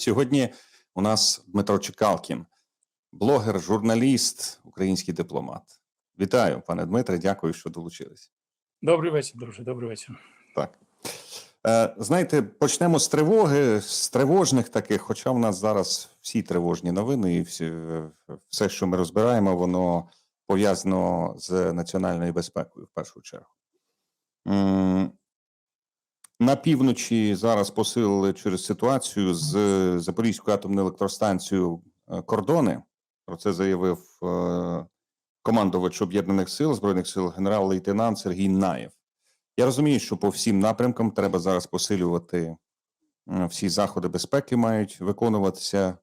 Сьогодні у нас Дмитро Чекалкін, блогер, журналіст, український дипломат. Вітаю, пане Дмитре. Дякую, що долучились. Добрий вечір, друже. Добрий вечір. Так. Е, знаєте, почнемо з тривоги, з тривожних таких, хоча в нас зараз всі тривожні новини, і всі, е, все, що ми розбираємо, воно пов'язано з національною безпекою в першу чергу. На півночі зараз посилили через ситуацію з Запорізькою атомною електростанцією е, кордони. Про це заявив е, командувач Об'єднаних сил Збройних сил генерал-лейтенант Сергій Наєв. Я розумію, що по всім напрямкам треба зараз посилювати всі заходи безпеки, мають виконуватися.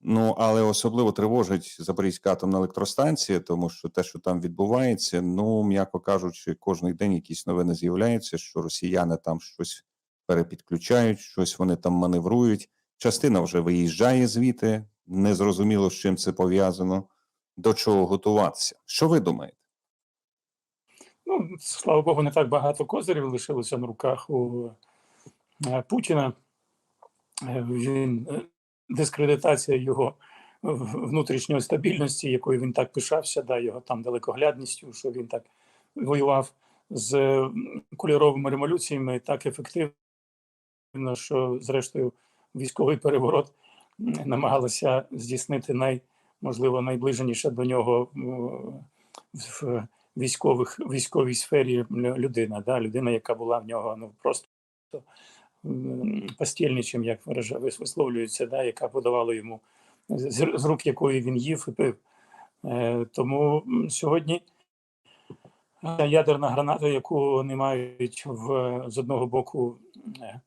Ну але особливо тривожить Запорізька атомна електростанція, тому що те, що там відбувається, ну м'яко кажучи, кожний день якісь новини з'являються, що росіяни там щось перепідключають, щось вони там маневрують. Частина вже виїжджає звідти. Незрозуміло, з чим це пов'язано, до чого готуватися. Що ви думаєте? Ну, слава Богу, не так багато козирів лишилося на руках у е, Путіна. Е, Він е, дискредитація його внутрішньої стабільності, якою він так пишався, да, його там далекоглядністю, що він так воював з кольоровими революціями так ефективно, що зрештою військовий переворот намагалася здійснити най, можливо, найближеніше до нього в військових військовій сфері людина, да, людина, яка була в нього ну просто постільничим, як висловлюється, да, яка подавала йому з, рук якої він їв і пив. Е, тому сьогодні е, ядерна граната, яку вони мають в, з одного боку е,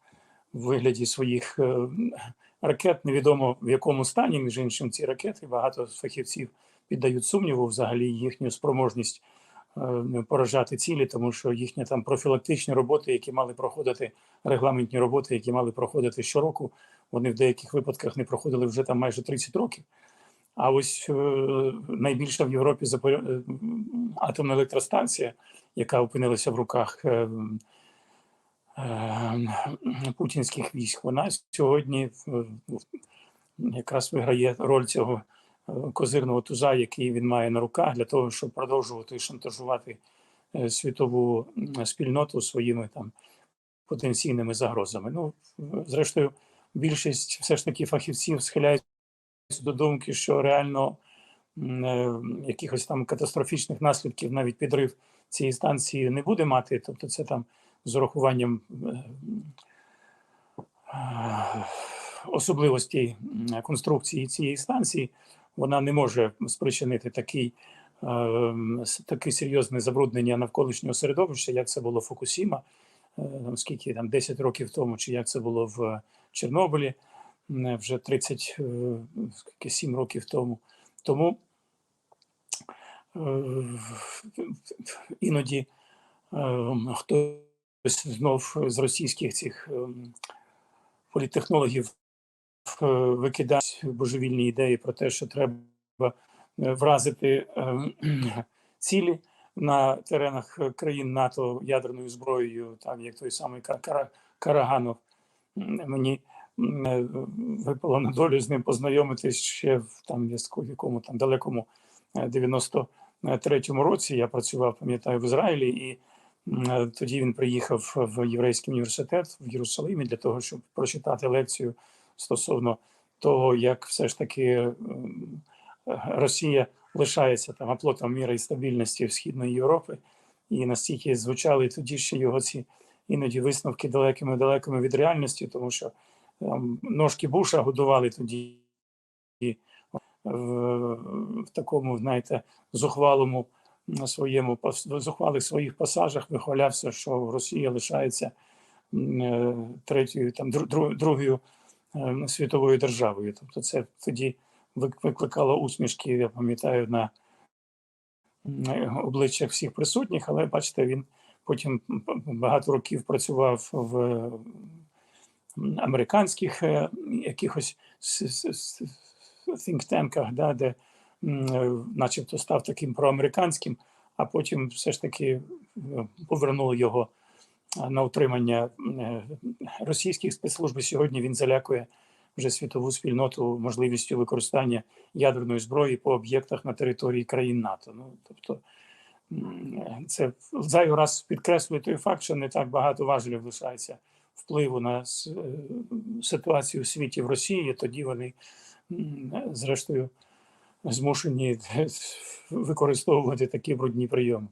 в вигляді своїх е, ракет, невідомо в якому стані, між іншим, ці ракети багато фахівців піддають сумніву взагалі їхню спроможність е, поражати цілі, тому що їхні там профілактичні роботи, які мали проходити регламентні роботи, які мали проходити щороку, вони в деяких випадках не проходили вже там майже 30 років. А ось е, найбільша в Європі атомна електростанція, яка опинилася в руках путінських військ, вона сьогодні е, якраз виграє роль цього е, козирного туза, який він має на руках для того, щоб продовжувати шантажувати е, світову спільноту своїми там потенційними загрозами. Ну, зрештою, більшість все ж таки фахівців схиляються до думки, що реально е, якихось там катастрофічних наслідків навіть підрив цієї станції не буде мати. Тобто, це там з урахуванням е, е, особливостей конструкції цієї станції, вона не може спричинити такий, е, таке серйозне забруднення навколишнього середовища, як це було в Фукусіма, скільки там 10 років тому, чи як це було в Чорнобилі вже 37 років тому. Тому іноді хтось знов з російських цих ем, політтехнологів е, викидає божевільні ідеї про те, що треба е, вразити ем, цілі на теренах е, країн НАТО ядерною зброєю, там як той самий Караганов. Мені випало на долю з ним познайомитись ще в там якому там далекому е, 93-му році. Я працював, пам'ятаю, в Ізраїлі, і тоді він приїхав в єврейський університет в Єрусалимі для того, щоб прочитати лекцію стосовно того, як все ж таки е, Росія лишається там оплотом міри і стабільності Східної Європи, і настільки звучали тоді ще його ці іноді висновки далекими далекими від реальності, тому що там, ножки Буша годували тоді в, в такому, знаєте, зухвалому на своєму зухвалих своїх пасажах вихвалявся, що Росія лишається е, третьою, там дру- дру- другою е, світовою державою. Тобто, це тоді викликало усмішки, я пам'ятаю, на обличчях всіх присутніх, але бачите, він потім багато років працював в американських е, якихось think-танках, да, де начебто став таким проамериканським, а потім все ж таки е, повернули його на утримання е, російських спецслужб. Сьогодні він залякує вже світову спільноту можливістю використання ядерної зброї по об'єктах на території країн НАТО. Ну тобто це зайвий раз підкреслює той факт, що не так багато важелів лишається впливу на е, ситуацію у світі в Росії. Тоді вони зрештою змушені використовувати такі брудні прийоми.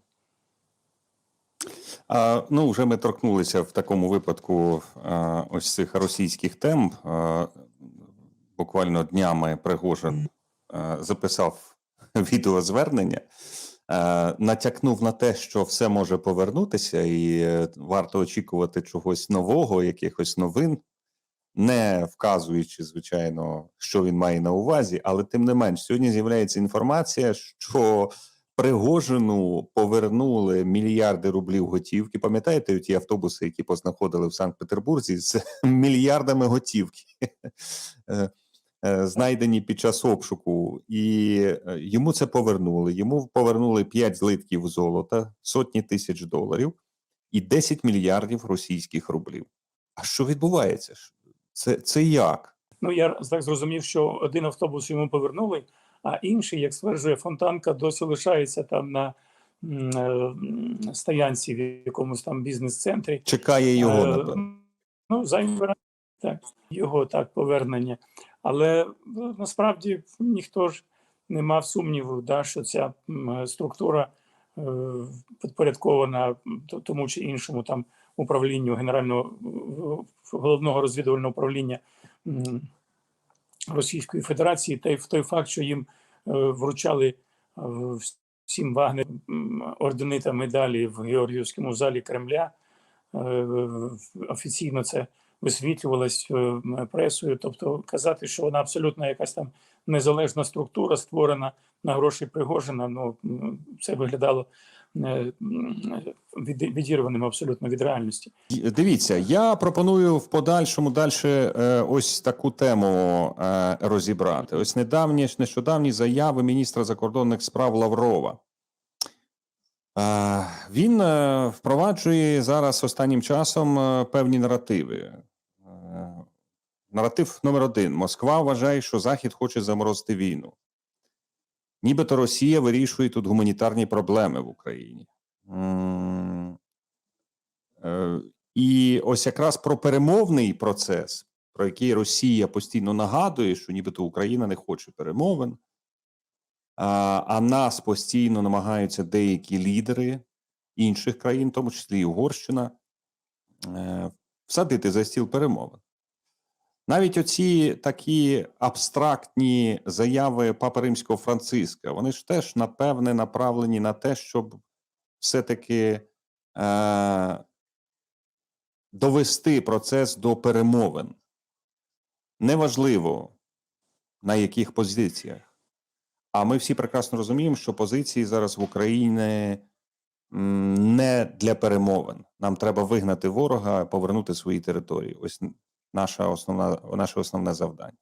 А, ну, вже ми торкнулися в такому випадку а, ось цих російських тем. А, буквально днями Пригожин а, записав відеозвернення, а, натякнув на те, що все може повернутися, і е, варто очікувати чогось нового, якихось новин, не вказуючи, звичайно, що він має на увазі, але тим не менш, сьогодні з'являється інформація, що Пригожину повернули мільярди рублів готівки. Пам'ятаєте ті автобуси, які познаходили в Санкт-Петербурзі з мільярдами готівки, е, е, знайдені під час обшуку, і е, йому це повернули. Йому повернули 5 злитків золота, сотні тисяч доларів і 10 мільярдів російських рублів. А що відбувається? Це, це як? Ну я так зрозумів, що один автобус йому повернули, а інший, як стверджує Фонтанка, досі лишається там на е, стоянці в якомусь там бізнес-центрі. Чекає його, Е, напевно. Ну, зайвий так, його так повернення. Але ну, насправді ніхто ж не мав сумніву, да, що ця структура е, підпорядкована тому чи іншому там управлінню генерального головного розвідувального управління Російської Федерації, та й в той факт, що їм е, вручали е, всім Вагнер ордени та медалі в Георгіївському залі Кремля. Е, офіційно це висвітлювалось пресою. Тобто казати, що вона абсолютно якась там незалежна структура, створена на гроші Пригожина, ну це виглядало е, відірваним абсолютно від реальності. Дивіться, я пропоную в подальшому далі е, ось таку тему е, розібрати. Ось недавні нещодавні заяви міністра закордонних справ Лаврова. Він впроваджує зараз останнім часом певні наративи. Наратив номер один: Москва вважає, що Захід хоче заморозити війну. Нібито Росія вирішує тут гуманітарні проблеми в Україні. Е, І ось якраз про перемовний процес, про який Росія постійно нагадує, що нібито Україна не хоче перемовин, а, нас постійно намагаються деякі лідери інших країн, в тому числі і Угорщина, е, всадити за стіл перемовин. Навіть оці такі абстрактні заяви Папи Римського Франциска, вони ж теж напевне направлені на те, щоб все-таки е, довести процес до перемовин. Неважливо на яких позиціях. А ми всі прекрасно розуміємо, що позиції зараз в Україні не для перемовин. Нам треба вигнати ворога, повернути свої території. Ось наша основна, наше основне завдання.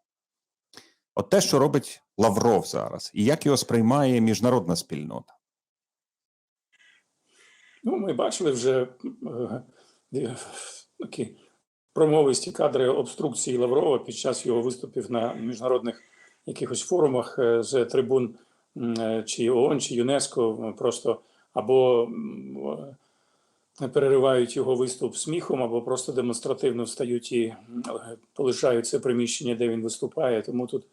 От те, що робить Лавров зараз, і як його сприймає міжнародна спільнота. Ну, ми бачили вже е, е, такі промовисті кадри обструкції Лаврова під час його виступів на міжнародних якихось форумах е, з трибун е, чи ООН, чи ЮНЕСКО, просто або переривають його виступ сміхом, або просто демонстративно встають і е, полишають це приміщення, де він виступає. Тому тут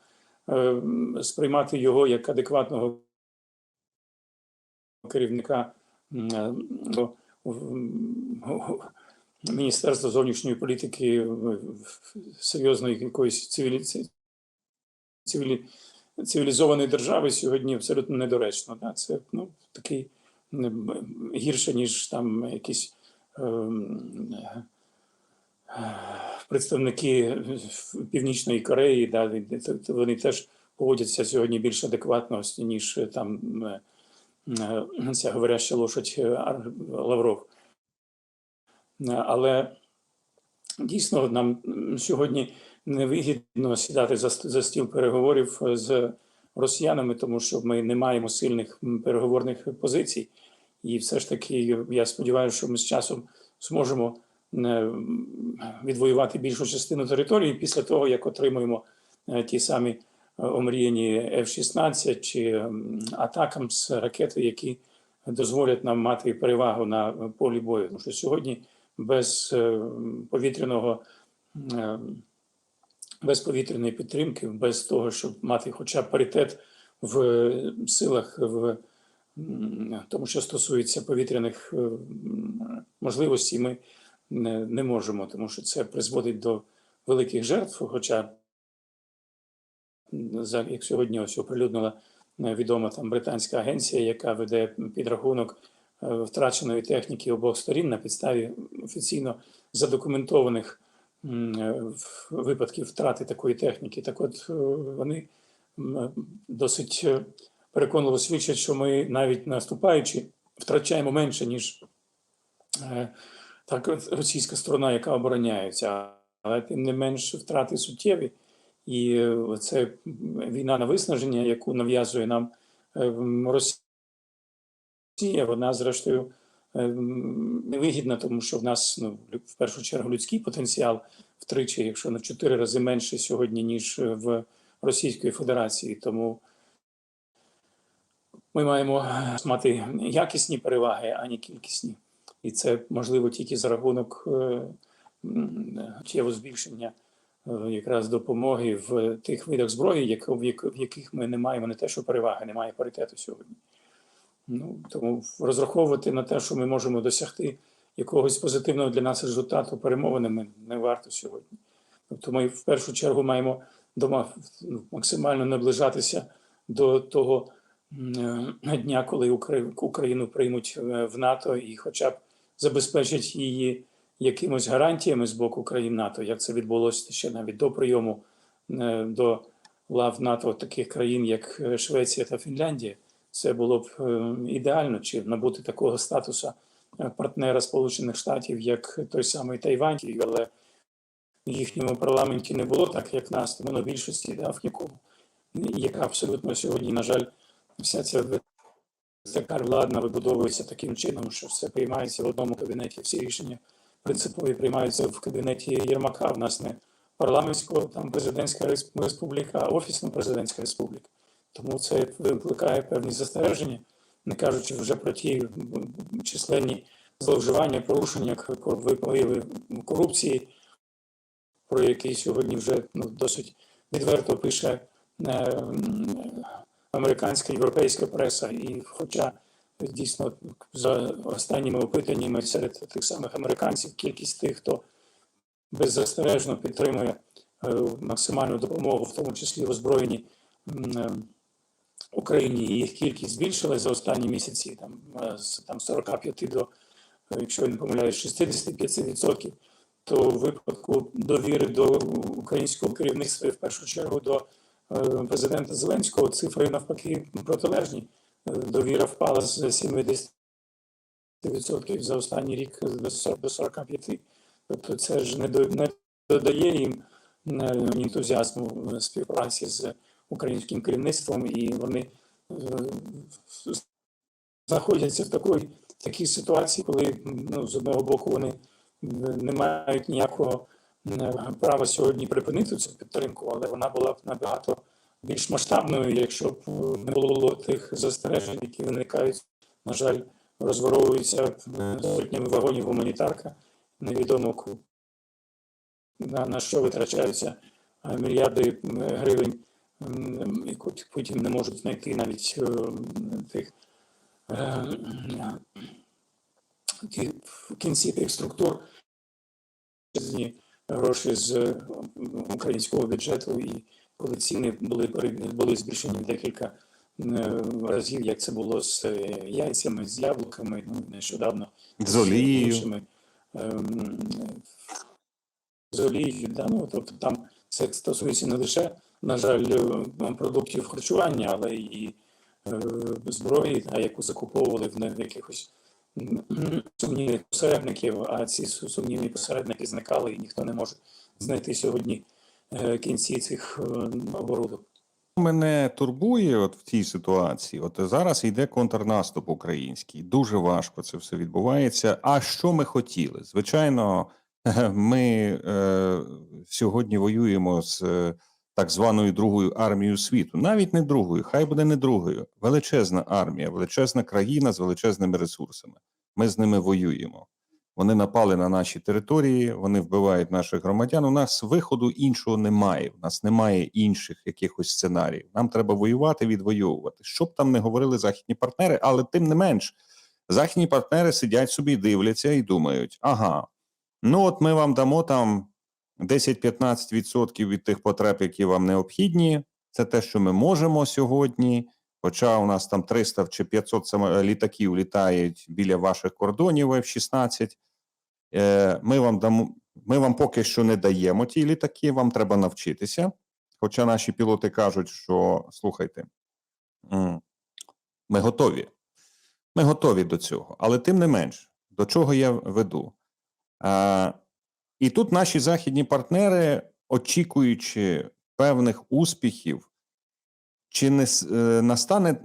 е, сприймати його як адекватного керівника е, Міністерства зовнішньої політики серйозної якоїсь цивілі... цивілі... цивілізованої держави сьогодні абсолютно недоречно. Да? Це ну, такий гірше, ніж там якісь ем, представники Північної Кореї, да, вони теж поводяться сьогодні більш адекватно, ніж там е, е, ця говоряща лошадь е, Лавров. Але дійсно нам сьогодні невигідно сідати за, за стіл переговорів з росіянами, тому що ми не маємо сильних переговорних позицій. І все ж таки, я сподіваюся, що ми з часом зможемо е, відвоювати більшу частину території після того, як отримуємо е, ті самі е, омріяні F-16 чи м, Атакамс ракети, які дозволять нам мати перевагу на полі бою. Тому що сьогодні без повітряного без повітряної підтримки, без того, щоб мати хоча б паритет в силах, в тому, що стосується повітряних е, можливостей, ми не, не можемо, тому що це призводить до великих жертв. Хоча, як сьогодні ось оприлюднила е, відома там британська агенція, яка веде підрахунок е, втраченої техніки обох сторін на підставі офіційно задокументованих випадків втрати такої техніки. Так от вони досить переконливо свідчать, що ми навіть наступаючи втрачаємо менше, ніж е, так російська сторона, яка обороняється. Але тим не менш втрати суттєві. І е, це війна на виснаження, яку нав'язує нам е, Росія, вона зрештою невигідна, тому що в нас ну, в першу чергу людський потенціал втричі, якщо не в чотири рази менше сьогодні, ніж в Російської Федерації. Тому ми маємо е, мати якісні переваги, а не кількісні. І це можливо тільки за рахунок е, збільшення е, якраз допомоги в тих видах зброї, в яких ми не маємо не те, що переваги, немає паритету сьогодні. Ну, тому розраховувати на те, що ми можемо досягти якогось позитивного для нас результату перемовинами не варто сьогодні. Тобто ми в першу чергу маємо дома ну, максимально наближатися до того дня, коли Укра- Україну приймуть е, в НАТО і хоча б забезпечать її якимось гарантіями з боку країн НАТО, як це відбулося ще навіть до прийому е, до лав НАТО таких країн, як е, Швеція та Фінляндія. Це було б е, ідеально чи набути такого статусу е, партнера Сполучених Штатів, як той самий Тайвань, але в їхньому парламенті не було так, як нас, тому на більшості, да, в якому яка абсолютно сьогодні, на жаль, вся ця така владна вибудовується таким чином, що все приймається в одному кабінеті, всі рішення принципові приймаються в кабінеті Єрмака. У нас не парламентського, там президентська республіка, а офісно-президентська республіка. Тому це викликає певні застереження, не кажучи вже про ті численні зловживання, порушення випливи корупції, про які сьогодні вже ну, досить відверто пише е, американська європейська преса. І хоча дійсно за останніми опитаннями серед тих самих американців кількість тих, хто беззастережно підтримує е, максимальну допомогу, в тому числі в озброєнні е, Україні, їх кількість збільшилась за останні місяці, там е, з там 45 до, якщо я не помиляюсь, 65%, то в випадку довіри до українського керівництва і в першу чергу до президента Зеленського цифри навпаки протилежні. Е, Довіра впала з 70% за останній рік до 40 до 45%. Тобто це ж не до- не додає їм е, ентузіазму е, співпраці з українським керівництвом, і вони е, знаходяться в такій, такій ситуації, коли ну, з одного боку вони е, не мають ніякого е, права сьогодні припинити цю підтримку, але вона була б набагато більш масштабною, якщо б е, не було тих застережень, які виникають, на жаль, розворовуються е, сотнями вагонів гуманітарка, невідомо на, на що витрачаються мільярди гривень, м, і потім не можуть знайти навіть тих кінці тих структур гроші з е, українського бюджету, і коли ціни були були збільшені декілька е, разів, як це було з е, яйцями, з яблуками, ну нещодавно З олією. ем, з олією, да, ну, тобто там це стосується не лише, на жаль, продуктів харчування, але і зброї, яку закуповували в якихось сумнівних посередників, а ці су- сумнівні посередники зникали, і ніхто не може знайти сьогодні е, кінці цих е, оборудок. Мене турбує от в цій ситуації. От зараз йде контрнаступ український. Дуже важко це все відбувається. А що ми хотіли? Звичайно, Ми е, сьогодні воюємо з е, так званою другою армією світу. Навіть не другою, хай буде не другою. Величезна армія, величезна країна з величезними ресурсами. Ми з ними воюємо. Вони напали на наші території, вони вбивають наших громадян. У нас виходу іншого немає. У нас немає інших якихось сценаріїв. Нам треба воювати, відвоювати. Що б там не говорили західні партнери, але тим не менш, західні партнери сидять собі, дивляться і думають: ага, ну от ми вам дамо там 10-15% від тих потреб, які вам необхідні. Це те, що ми можемо сьогодні. Хоча у нас там 300 чи 500 літаків літають біля ваших кордонів F-16, е, ми вам дамо, ми вам поки що не даємо ті літаки, вам треба навчитися. Хоча наші пілоти кажуть, що слухайте, ми готові. Ми готові до цього. Але тим не менш, до чого я веду? І тут наші західні партнери, очікуючи певних успіхів, чи не е, настане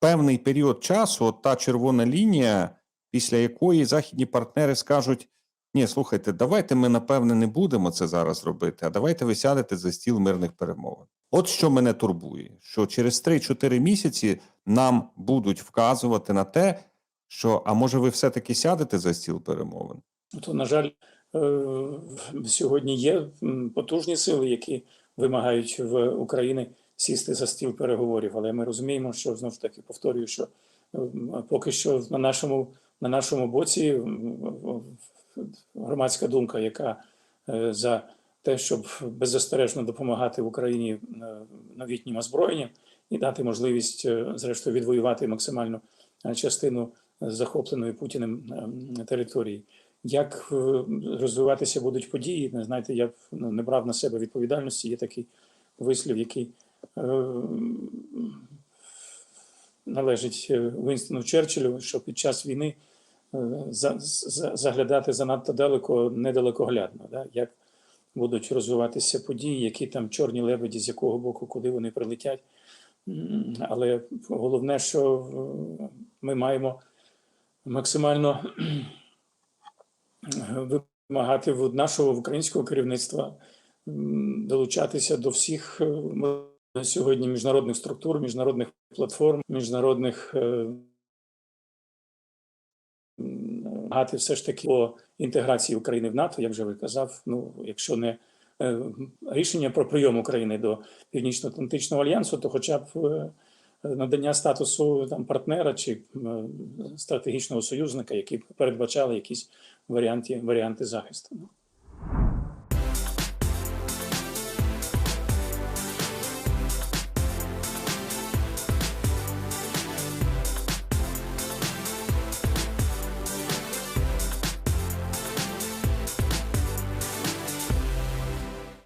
певний період часу, от та червона лінія, після якої західні партнери скажуть: ні, слухайте, давайте ми напевне не будемо це зараз робити, а давайте ви сядете за стіл мирних перемовин. От що мене турбує: що через 3-4 місяці нам будуть вказувати на те, що а може ви все-таки сядете за стіл перемовин? То, на жаль, сьогодні є потужні сили, які вимагають в України сісти за стіл переговорів. Але ми розуміємо, що знову ж таки повторюю, що поки що на нашому, на нашому боці громадська думка, яка е, за те, щоб беззастережно допомагати Україні е, новітнім озброєнням і дати можливість, е, зрештою, відвоювати максимальну е, частину захопленої Путіним е, території. Як е, розвиватися будуть події? Не знаєте, я ну, не брав на себе відповідальності. Є такий вислів, який е, належить е, Вінстону Черчиллю, що під час війни за, за, заглядати занадто далеко недалекоглядно. Да? Як будуть розвиватися події, які там чорні лебеді, з якого боку, куди вони прилетять. Але головне, що ми маємо максимально вимагати від нашого українського керівництва долучатися до всіх е, сьогодні міжнародних структур, міжнародних платформ, міжнародних е, гати все ж таки по інтеграції України в НАТО, як вже ви казав. Ну, якщо не е, рішення про прийом України до Північно-Атлантичного альянсу, то хоча б надання статусу там партнера чи стратегічного союзника, які передбачали якісь варіанти, варіанти захисту.